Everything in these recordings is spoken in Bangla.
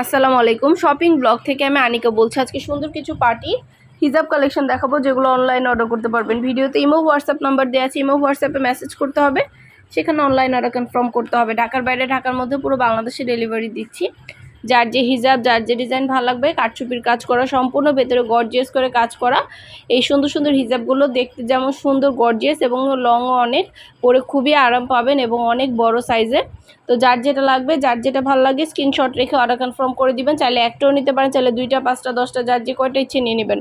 আসসালামু আলাইকুম। শপিং ব্লগ থেকে আমি আনিকা বলছি। আজকে সুন্দর কিছু পার্টি হিজাব কালেকশন দেখাবো, যেগুলো অনলাইনে অর্ডার করতে পারবেন। ভিডিওতে ইমো হোয়াটসঅ্যাপ নাম্বার দেওয়া আছে, ইমো হোয়াটসঅ্যাপে মেসেজ করতে হবে। সেখানে অনলাইন অর্ডার কনফার্ম করতে হবে। ঢাকার বাইরে, ঢাকার মধ্যে পুরো বাংলাদেশে ডেলিভারি দিচ্ছি। যার যে হিজাব, যার যে ডিজাইন ভালো লাগবে, কাঠচুপির কাজ করা সম্পূর্ণ, ভেতরে গর্জিয়াস করে কাজ করা। এই সুন্দর সুন্দর হিজাবগুলো দেখতে যেমন সুন্দর গর্জিয়াস এবং লংও অনেক পরে খুবই আরাম পাবেন এবং অনেক বড় সাইজের তো যার যেটা লাগবে, যার যেটা ভালো লাগে স্ক্রিনশট রেখে অর্ডার কনফার্ম করে দিবেন। চাইলে একটাও নিতে পারেন, চাইলে দুইটা, পাঁচটা, দশটা, যার যে কয়টা ইচ্ছে নিয়ে নেবেন।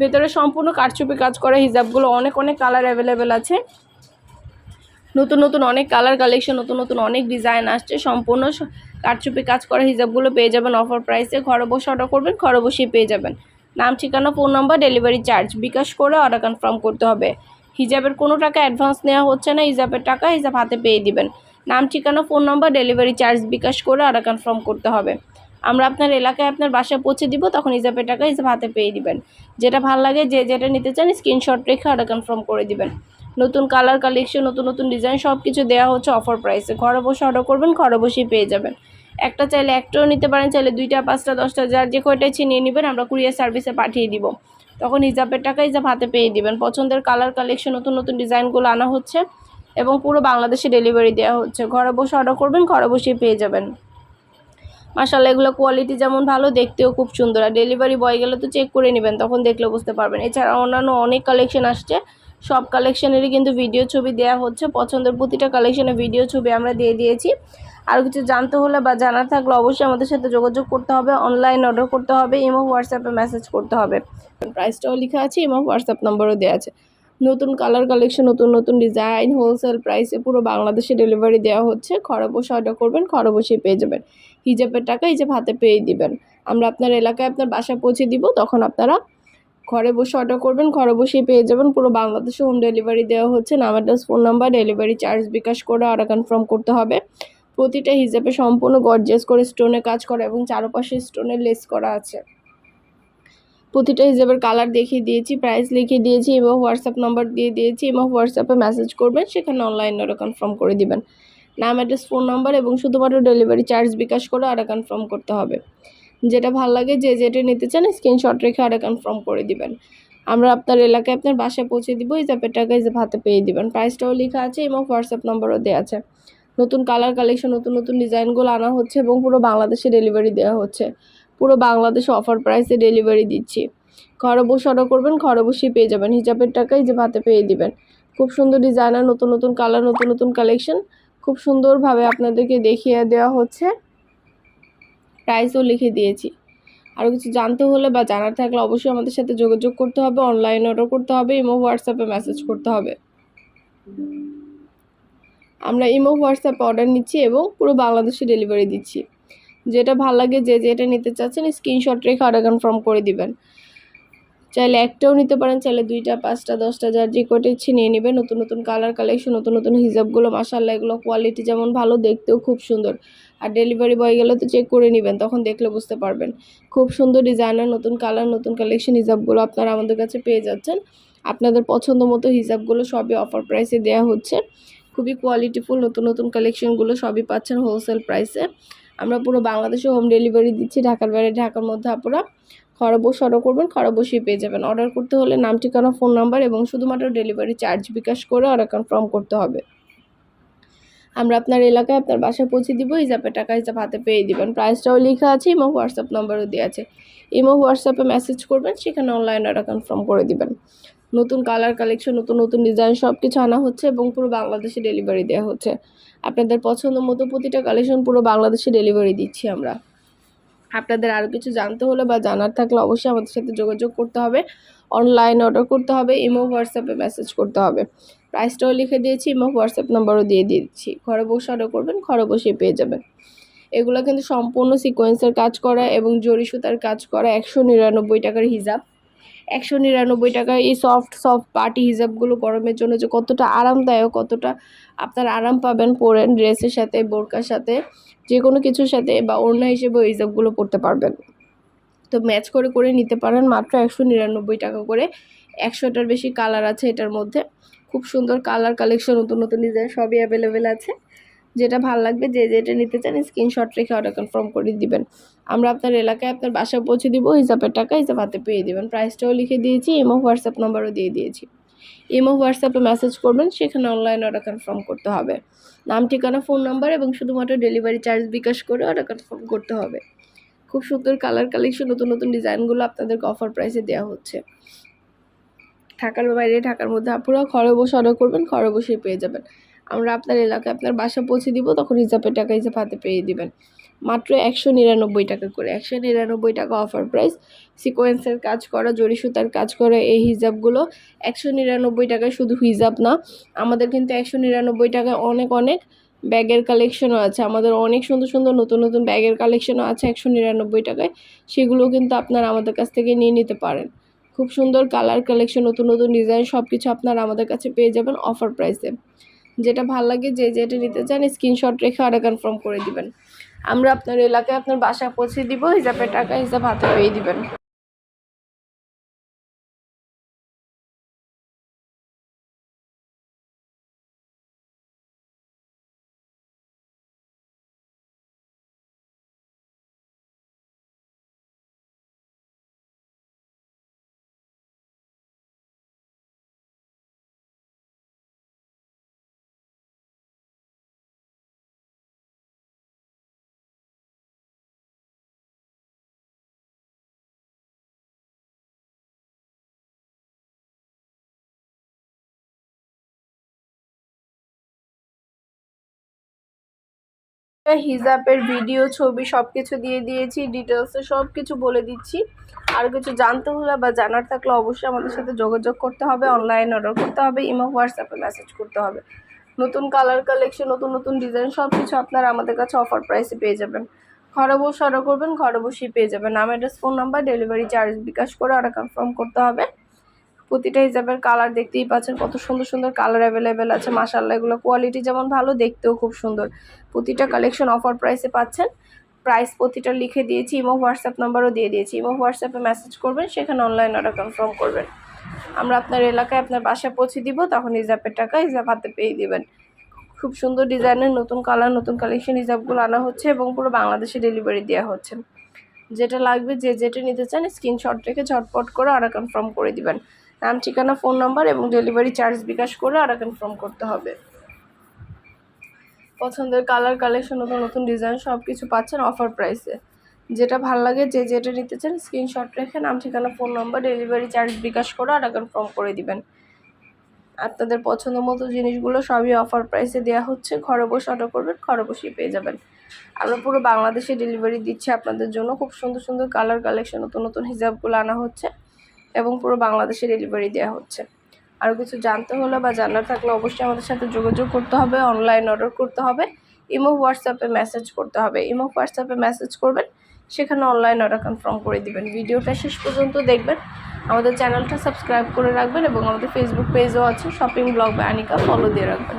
ভেতরে সম্পূর্ণ কারচুপি কাজ করা হিজাবগুলো অনেক অনেক কালার অ্যাভেলেবেল আছে। নতুন নতুন অনেক কালার কালেকশন নতুন নতুন অনেক ডিজাইন আসছে। সম্পূর্ণ কারচুপি কাজ করা হিজাবগুলো পেয়ে যাবেন অফার প্রাইসে ঘরে বসে অর্ডার করবেন, ঘরে বসেই পেয়ে যাবেন। নাম, ঠিকানা phone number delivery charge bKash করে অর্ডার কনফার্ম করতে হবে। হিজাবের কোনো টাকা অ্যাডভান্স নেওয়া হচ্ছে না, হিজাবের টাকা হিসাব হাতে পেয়ে দিবেন। নাম, ঠিকানা phone number delivery charge bKash করে অর্ডার কনফার্ম করতে হবে। আমরা আপনার এলাকায় আপনার বাসায় পৌঁছে দিব, তখন হিসাবের টাকা হিসাব হাতে পেয়ে দিবেন। যেটা ভালো লাগে, যে যেটা নিতে চান স্ক্রিনশট রেখে অর্ডার কনফার্ম করে দিবেন। নতুন কালার কালেকশন নতুন নতুন ডিজাইন সব কিছু দেওয়া হচ্ছে অফার প্রাইসে ঘরে বসে অর্ডার করবেন, ঘরে বসেই পেয়ে যাবেন। একটা চাইলে একটাও নিতে পারেন, চাইলে দুইটা, পাঁচটা, দশটা, যার যে কয়টা ইচ্ছে নিয়ে নেবেন, আমরা কুরিয়ার সার্ভিসে পাঠিয়ে দিব। তখন হিজাবের টাকা হিসাব হাতে পেয়ে দিবেন। পছন্দের কালার কালেকশন নতুন নতুন ডিজাইনগুলো আনা হচ্ছে এবং পুরো বাংলাদেশে ডেলিভারি দেওয়া হচ্ছে। ঘরে বসে অর্ডার করবেন, ঘরে বসেই পেয়ে যাবেন। মাসাল্লাহ এগুলো কোয়ালিটি যেমন ভালো, দেখতেও খুব সুন্দর। আর ডেলিভারি বয় গেলে তো চেক করে নেবেন, তখন দেখলে বুঝতে পারবেন। এছাড়া অন্যান্য অনেক কালেকশন আসছে। সব কালেকশনেরই কিন্তু ভিডিও ছবি দেওয়া হচ্ছে। পছন্দের প্রতিটা কালেকশনের ভিডিও ছবি আমরা দিয়ে দিয়েছি। আর কিছু জানতে হলে বা জানার থাকলে অবশ্যই আমাদের সাথে যোগাযোগ করতে হবে অনলাইন অর্ডার করতে হবে ইমো হোয়াটসঅ্যাপে মেসেজ করতে হবে। প্রাইসটাও লেখা আছে ইমো হোয়াটসঅ্যাপ নম্বরও দেওয়া আছে। নতুন কালার কালেকশন নতুন নতুন ডিজাইন হোলসেল প্রাইসে পুরো বাংলাদেশে ডেলিভারি দেওয়া হচ্ছে। ঘরে বসে অর্ডার করবেন ঘরে বসেই পেয়ে যাবেন। হিজাবের টাকা হিজাব হাতে পেয়ে দিবেন। আমরা আপনার এলাকায় আপনার বাসায় পৌঁছে দিব, তখন আপনারা ঘরে বসে অর্ডার করবেন ঘরে বসেই পেয়ে যাবেন। পুরো বাংলাদেশে হোম ডেলিভারি দেওয়া হচ্ছে নাম address phone number delivery charge bKash করে অর্ডার কনফার্ম করতে হবে। প্রতিটা হিসাবে সম্পূর্ণ গর্জেস করে স্টোনে কাজ করা এবং চারপাশে স্টোনের লেস করা আছে। প্রতিটা হিসাবের কালার দেখিয়ে দিয়েছি প্রাইস লিখে দিয়েছি এবং হোয়াটসঅ্যাপ নাম্বার দিয়ে দিয়েছি এবং হোয়াটসঅ্যাপে মেসেজ করবেন, সেখানে অনলাইন অর্ডার কনফার্ম করে দিবেন। নাম অ্যাড্রেস ফোন নাম্বার এবং শুধুমাত্র ডেলিভারি চার্জ বিকাশ করে অর্ডার কনফার্ম করতে হবে। যেটা ভালো লাগে, যে যেটা নিতে চান স্ক্রিনশট রেখে অর্ডার কনফার্ম করে দিবেন। আমরা আপনার এলাকায় আপনার বাসায় পৌঁছে দিব হিসাবের টাকা হিসাব হাতে পেয়ে দিবেন। প্রাইসটাও লেখা আছে এবং হোয়াটসঅ্যাপ নাম্বারও দেওয়া আছে। নতুন কালার কালেকশন নতুন নতুন ডিজাইনগুলো আনা হচ্ছে এবং পুরো বাংলাদেশে ডেলিভারি দেওয়া হচ্ছে। পুরো বাংলাদেশে অফার প্রাইসে ডেলিভারি দিচ্ছি। ঘরে বসে অর্ডার করবেন, ঘরে বসেই পেয়ে যাবেন। হিজাবের টাকাই যে হাতে পেয়ে দিবেন। খুব সুন্দর ডিজাইনার নতুন নতুন কালার নতুন নতুন কালেকশন খুব সুন্দরভাবে আপনাদেরকে দেখিয়ে দেওয়া হচ্ছে। প্রাইসও লিখে দিয়েছি। আরও কিছু জানতে হলে বা জানার থাকলে অবশ্যই আমাদের সাথে যোগাযোগ করতে হবে অনলাইন অর্ডার করতে হবে, ইমো, হোয়াটসঅ্যাপে মেসেজ করতে হবে। আমরা ইমো, হোয়াটসঅ্যাপে অর্ডার নিচ্ছি এবং পুরো বাংলাদেশে ডেলিভারি দিচ্ছি। যেটা ভালো লাগে যে যেটা নিতে চাচ্ছেন, স্ক্রিনশট রেখে অর্ডার কনফার্ম করে দিবেন। চাইলে একটাও নিতে পারেন, চাইলে দুইটা, পাঁচটা, দশটা, যার যে কটা ইচ্ছে নিয়ে নেবেন। নতুন নতুন কালার কালেকশন নতুন নতুন হিজাবগুলো মাসাল্লাহ এগুলো কোয়ালিটি যেমন ভালো, দেখতেও খুব সুন্দর। আর ডেলিভারি বয় গেলে তো চেক করে নেবেন, তখন দেখলে বুঝতে পারবেন। খুব সুন্দর ডিজাইনার নতুন কালার নতুন কালেকশন হিজাবগুলো আপনারা আমাদের কাছে পেয়ে যাচ্ছেন। আপনাদের পছন্দ মতো হিজাবগুলো সবই অফার প্রাইসে দেওয়া হচ্ছে। খুবই কোয়ালিটিফুল নতুন নতুন কালেকশনগুলো সবই পাচ্ছেন হোলসেল প্রাইসে আমরা পুরো বাংলাদেশে হোম ডেলিভারি দিচ্ছি, ঢাকার বাইরে, ঢাকার মধ্যে আপনারা ঘরে বসে অর্ডার করবেন ঘরে বসেই পেয়ে যাবেন। অর্ডার করতে হলে নাম, ঠিকানা ফোন নাম্বার এবং শুধুমাত্র ডেলিভারি চার্জ বিকাশ করে অর্ডার কনফার্ম করতে হবে। আমরা আপনার এলাকায় আপনার বাসায় পৌঁছে দিব, হিসাবে টাকা, হিসাব হাতে পেয়ে দিবেন। প্রাইসটাও লেখা আছে ইমো হোয়াটসঅ্যাপ নাম্বারও দেওয়া আছে। ইমো হোয়াটসঅ্যাপে মেসেজ করবেন, সেখানে অনলাইন অর্ডার কনফার্ম করে দিবেন। নতুন কালার কালেকশন নতুন নতুন ডিজাইন সব কিছু আনা হচ্ছে এবং পুরো বাংলাদেশে ডেলিভারি দেওয়া হচ্ছে। আপনাদের পছন্দ মতো প্রতিটা কালেকশন পুরো বাংলাদেশে ডেলিভারি দিচ্ছি আমরা। আপনাদের আরও কিছু জানতে হলে বা জানার থাকলে অবশ্যই আমাদের সাথে যোগাযোগ করতে হবে। অনলাইন অর্ডার করতে হবে ইমো হোয়াটসঅ্যাপে মেসেজ করতে হবে। প্রাইসটাও লিখে দিয়েছি ইমো হোয়াটসঅ্যাপ নাম্বারও দিয়ে দিয়েছি। ঘরে বসে অর্ডার করবেন, ঘরে বসেই পেয়ে যাবেন। এগুলো কিন্তু সম্পূর্ণ সিকোয়েন্সের কাজ করা এবং জরি সুতার কাজ করা একশো নিরানব্বই টাকার হিজাব একশো নিরানব্বই টাকার এই সফট সফট পার্টি হিজাবগুলো গরমের জন্য যে কতটা আরামদায়ক, কতটা আপনার আরাম পাবেন পরেন ড্রেসের সাথে, বোরকার সাথে যে কোনো কিছুর সাথে বা ওড়না হিসেবে ওই হিজাবগুলো পরতে পারবেন। তো ম্যাচ করে করে নিতে পারেন মাত্র একশো নিরানব্বই টাকা করে। একশোটার বেশি কালার আছে এটার মধ্যে। খুব সুন্দর কালার কালেকশন নতুন নতুন ডিজাইন সবই অ্যাভেলেবেল আছে। যেটা ভালো লাগবে, যে যেটা নিতে চান স্ক্রিনশট রেখে অর্ডার কনফার্ম করে দিবেন। আমরা আপনার এলাকায় আপনার বাসায় পৌঁছে দিব, হিসাবের টাকা হিসাব হাতে পেয়ে দেবেন। প্রাইসটাও লিখে দিয়েছি ইমো হোয়াটসঅ্যাপ নাম্বারও দিয়ে দিয়েছি। ইমো হোয়াটসঅ্যাপে মেসেজ করবেন, সেখানে অনলাইন অর্ডার কনফার্ম করতে হবে। নাম, ঠিকানা ফোন নাম্বার এবং শুধুমাত্র ডেলিভারি চার্জ বিকাশ করে অর্ডার কনফার্ম করতে হবে। খুব সুন্দর কালার কালেকশন নতুন নতুন ডিজাইনগুলো আপনাদেরকে অফার প্রাইসে দেওয়া হচ্ছে। ঢাকার বাইরে, ঢাকার মধ্যে আপনারা ঘরে বসে অর্ডার করবেন, ঘরে বসেই পেয়ে যাবেন। আমরা আপনার এলাকায় আপনার বাসা পৌঁছে দিব, তখন হিসাবের টাকা হিসাব হাতে পেয়ে দিবেন। মাত্র একশো নিরানব্বই টাকা করে, একশো নিরানব্বই টাকা অফার প্রাইস সিকোয়েন্সের কাজ করা, জরি সুতার কাজ করা, এই হিজাবগুলো একশো নিরানব্বই টাকায় শুধু হিজাব না, আমাদের কিন্তু একশো নিরানব্বই টাকায় অনেক অনেক ব্যাগের কালেকশনও আছে। আমাদের অনেক সুন্দর সুন্দর, নতুন নতুন ব্যাগের কালেকশনও আছে একশো নিরানব্বই টাকায়। সেগুলো কিন্তু আপনারা আমাদের কাছ থেকে নিয়ে নিতে পারেন। খুব সুন্দর কালার কালেকশন নতুন নতুন ডিজাইন সব কিছু আপনারা আমাদের কাছে পেয়ে যাবেন অফার প্রাইসে যেটা ভালো লাগে যে যেটা নিতে চান স্ক্রিনশট রেখে অর্ডার কনফার্ম করে দিবেন। আমরা আপনার এলাকায় আপনার বাসা পৌঁছে দিব হিসাবে টাকা, হিসাব হাতে পেয়ে দিবেন। হিজাবের ভিডিও ছবি সব কিছু দিয়ে দিয়েছি ডিটেলসে সব কিছু বলে দিচ্ছি। আর কিছু জানতে হলে বা জানার থাকলে অবশ্যই আমাদের সাথে যোগাযোগ করতে হবে অনলাইন অর্ডার করতে হবে ইমো হোয়াটসঅ্যাপে মেসেজ করতে হবে। নতুন কালার কালেকশন নতুন নতুন ডিজাইন সব কিছু আপনারা আমাদের কাছে অফার প্রাইসে পেয়ে যাবেন। ঘরে বসে অর্ডার করবেন, ঘরে বসেই পেয়ে যাবেন। নাম address phone number delivery charge bKash করে অর্ডার কনফার্ম করতে হবে। প্রতিটা হিসাবের কালার দেখতেই পাচ্ছেন, কত সুন্দর সুন্দর কালার অ্যাভেলেবেল আছে মাসাল্লাহ এগুলো কোয়ালিটি যেমন ভালো, দেখতেও খুব সুন্দর। প্রতিটা কালেকশন অফার প্রাইসে পাচ্ছেন। প্রাইস প্রতিটা লিখে দিয়েছি ইমো হোয়াটসঅ্যাপ নাম্বারও দিয়ে দিয়েছি। ইমো হোয়াটসঅ্যাপে মেসেজ করবেন, সেখানে অনলাইন অর্ডার কনফার্ম করবেন। আমরা আপনার এলাকায় আপনার বাসায় পৌঁছে দিব, তখন হিজাবের টাকা হিসাব হাতে পেয়ে দিবেন। খুব সুন্দর ডিজাইনের নতুন কালার নতুন কালেকশন হিসাবগুলো আনা হচ্ছে এবং পুরো বাংলাদেশে ডেলিভারি দেওয়া হচ্ছে। যেটা লাগবে, যে যেটা নিতে চান স্ক্রিনশট রেখে ঝটপট করে অর্ডার কনফার্ম করে দিবেন। নাম, ঠিকানা ফোন নাম্বার এবং ডেলিভারি চার্জ বিকাশ করে অর্ডার কনফার্ম করতে হবে। পছন্দের কালার কালেকশন নতুন নতুন ডিজাইন সব কিছু পাচ্ছেন অফার প্রাইসে যেটা ভালো লাগে, যে যেটা নিতে চান স্ক্রিনশট রেখে নাম, ঠিকানা phone number delivery charge bKash করে অর্ডার কনফার্ম করে দিবেন। আপনাদের পছন্দ মতো জিনিসগুলো সবই অফার প্রাইসে দেওয়া হচ্ছে। ঘরে বসে অর্ডার করবেন, ঘরে বসেই পেয়ে যাবেন। আমরা পুরো বাংলাদেশে ডেলিভারি দিচ্ছি আপনাদের জন্য। খুব সুন্দর সুন্দর কালার কালেকশন নতুন নতুন হিসাবগুলো আনা হচ্ছে। এবং পুরো বাংলাদেশে ডেলিভারি দেওয়া হচ্ছে। আরও কিছু জানতে হলে বা জানার থাকলে অবশ্যই আমাদের সাথে যোগাযোগ করতে হবে অনলাইন অর্ডার করতে হবে, ইমো হোয়াটসঅ্যাপে মেসেজ করতে হবে। ইমো হোয়াটসঅ্যাপে মেসেজ করবেন, সেখানে অনলাইন অর্ডার কনফার্ম করে দিবেন। ভিডিওটা শেষ পর্যন্ত দেখবেন, আমাদের চ্যানেলটা সাবস্ক্রাইব করে রাখবেন এবং আমাদের ফেসবুক পেজও আছে শপিং ব্লগ বা আনিকা ফলো দিয়ে রাখবেন।